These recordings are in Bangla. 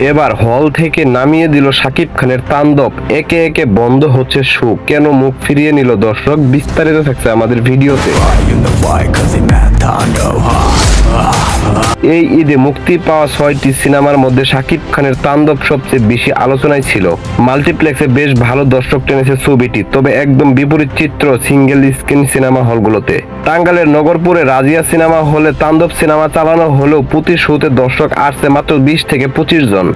এবার হল থেকে নামিয়ে দিল শাকিব খানের তাণ্ডব। একে একে বন্ধ হচ্ছে শো। কেন মুখ ফিরিয়ে নিল দর্শক? বিস্তারিত থাকছে আমাদের ভিডিওতে। এই ঈদে মুক্তি পাওয়া ছয়টি সিনেমার মধ্যে শাকিব খানের তাণ্ডব সবচেয়ে বেশি আলোচনায় ছিল। মাল্টিপ্লেক্সে বেশ ভালো দর্শক টেনেছে ছবিটি, তবে একদম বিপরীত চিত্র সিঙ্গেল স্ক্রিন সিনেমা হলগুলোতে। টাঙ্গালের নগরপুরে Razia cinema hall Tandav cinema চালানো হলেও প্রতি শোতে দর্শক আসছে মাত্র বিশ থেকে পঁচিশ জন।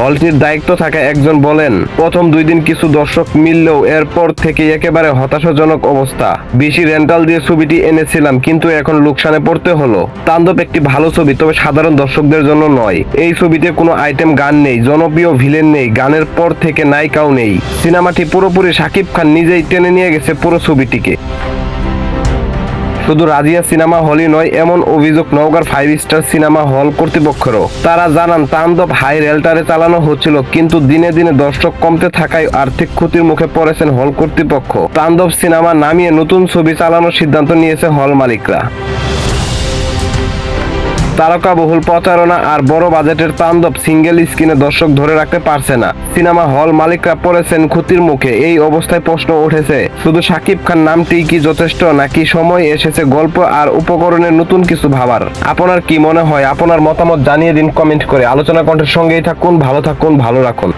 হলটির দায়িত্ব থাকা একজন বলেন, প্রথম দুই দিন কিছু দর্শক মিললেও এরপর থেকে একেবারে হতাশাজনক অবস্থা। বেশি রেন্টাল দিয়ে ছবিটি এনেছিলাম, কিন্তু এখন লোকসানে পড়তে হলো। তাণ্ডব একটি ভালো ছবি, তবে সাধারণ দর্শকদের জন্য নয়। এই ছবিতে কোনো আইটেম গান নেই, জনপ্রিয় ভিলেন নেই, গানের পর থেকে নায়িকাও নেই। সিনেমাটি পুরোপুরি শাকিব খান নিজেই টেনে নিয়ে গেছে পুরো ছবিটিকে। শুধু রাজিয়া সিনেমা হলই নয়, এমন অভিযোগ নওগাঁর ফাইভ স্টার সিনেমা হল কর্তৃপক্ষেরও। তারা জানান, তাণ্ডব হাই রেলটারে চালানো হচ্ছিল, কিন্তু দিনে দিনে দর্শক কমতে থাকায় আর্থিক ক্ষতির মুখে পড়েছেন হল কর্তৃপক্ষ। তাণ্ডব সিনেমা নামিয়ে নতুন ছবি চালানোর সিদ্ধান্ত নিয়েছে হল মালিকরা। তারকা বহুল প্রচারণা আর বড় বাজেটের তাণ্ডব সিঙ্গেল স্ক্রিনে দর্শক ধরে রাখতে পারছে না। সিনেমা হল মালিকরা পড়েছেন ক্ষতির মুখে। এই অবস্থায় প্রশ্ন উঠেছে, শুধু সাকিব খান নামটি কি যথেষ্ট নাকি সময় এসেছে গল্প আর উপকরণের নতুন কিছু ভাবার? আপনার কি মনে হয়? আপনার মতামত জানিয়ে দিন কমেন্ট করে। আলোচনা কণ্ঠের সঙ্গেই থাকুন, ভালো থাকুন, ভালো রাখুন।